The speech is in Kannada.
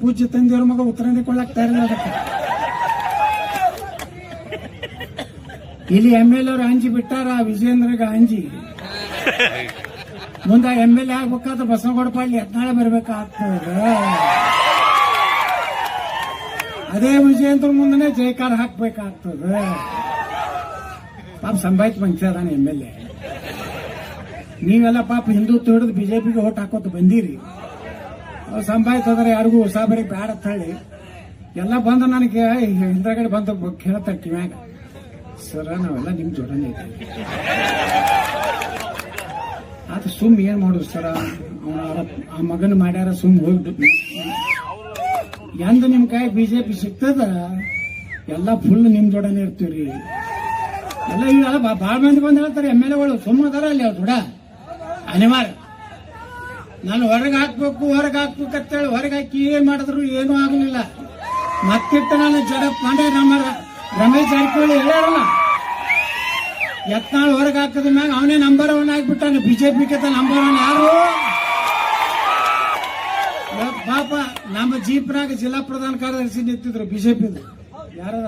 ಪೂಜ್ಯ ತಂದೆಯವ್ರ ಮಗ ಉತ್ತರಾಣಿ ಕೊಳ್ಳಕ್ ತಯಾರಿಲ್ಲ ಅದಕ್ಕೆ ಇಲ್ಲಿ ಎಂ ಎಲ್ ಅವ್ರು ಅಂಜಿ ಬಿಟ್ಟಾರ ವಿಜೇಂದ್ರಗ ಅಂಜಿ ಮುಂದ ಎಂ ಎಲ್ ಎ ಆಗ್ಬೇಕಾದ್ರೆ ಬಸವಗೌಡ ಪಾಳ್ಯ ಯತ್ನಾಳೆ ಬರ್ಬೇಕಾಗ್ತದ. ಅದೇ ವಿಜೇಂದ್ರ ಮುಂದನೆ ಜೈಕಾರ ಹಾಕ್ಬೇಕಾಗ್ತದ. ಪಾಪ ಸಂಭಾಯ್ತ ಮನುಷ್ಯ ಅದಾನ ಎಂ ಎಲ್ ಎ ನೀವೆಲ್ಲ ಪಾಪ ಹಿಂದುತ್ವ ಹಿಡಿದು ಬಿಜೆಪಿಗೆ ಓಟ್ ಹಾಕೋತ ಬಂದಿರಿ. ಅವ್ರು ಸಂಭಾಯ್ತಂದ್ರೆ ಯಾರಿಗೂ ಹೊಸ ಬರೀ ಬ್ಯಾಡ ಅಂತ ಹೇಳಿ. ಎಲ್ಲ ಬಂದ ನನಗೆ ಹಿಂದ್ರಗಡೆ ಬಂದು ಕೇಳ್ತಾರೆ ಕಿವ್ಯಾಗ. ಸರ, ನಾವೆಲ್ಲ ನಿಮ್ ಜೋಡನೆ ಐತಿ ಆತ ಸುಮ್ ಏನ್ ಮಾಡುದು ಸರ? ಆ ಮಗನ ಮಾಡ್ಯಾರ ಸುಮ್ ಹೋಗ್ಬಿಟ್ಟು ಎಂದ ನಿಮ್ ಕೈ ಬಿಜೆಪಿ ಸಿಗ್ತದ, ಎಲ್ಲ ಫುಲ್ ನಿಮ್ ಜೋಡನೆ ಇರ್ತೀವ್ರಿ. ಎಲ್ಲ ಈಗ ಬಾಳ ಮಂದಿ ಬಂದು ಹೇಳ್ತಾರೆ, ಎಂ ಎಲ್ ಎಗಳು ಸುಮ್ಮನೆ ಅದಾರ ಅಲ್ಲಿ, ಅವ್ರು ಕೂಡ ಅನಿವಾರ್ಯ. ನಾನು ಹೊರಗೆ ಹಾಕ್ಬೇಕು ಹೊರಗೆ ಹಾಕ್ಬೇಕು ಅಂತೇಳಿ ಹೊರಗೆ ಹಾಕಿ ಏನ್ ಮಾಡಿದ್ರು ಏನೂ ಆಗಲಿಲ್ಲ. ಮತ್ತಿಟ್ಟು ನಾನು ಜಗತ್ ಪಾಂಡೆ ನಮ್ಮ ರಮೇಶ್ ಜಾರಕಿಹೊಳಿ ಹೇಳ್ಯಾರಲ್ಲ ಯತ್ನಾಳ್ ಹೊರಗೆ ಹಾಕದ ಮ್ಯಾಗ ಅವನೇ ನಂಬರ್ ಒನ್ ಆಗ್ಬಿಟ್ಟು ಬಿಜೆಪಿ ನಂಬರ್ ಒನ್ ಯಾರು? ಪಾಪ, ನಮ್ಮ ಜೀಪ್ನಾಗ ಜಿಲ್ಲಾ ಪ್ರಧಾನ ಕಾರ್ಯದರ್ಶಿ ನಿಂತಿದ್ರು ಬಿಜೆಪಿ ಯಾರದ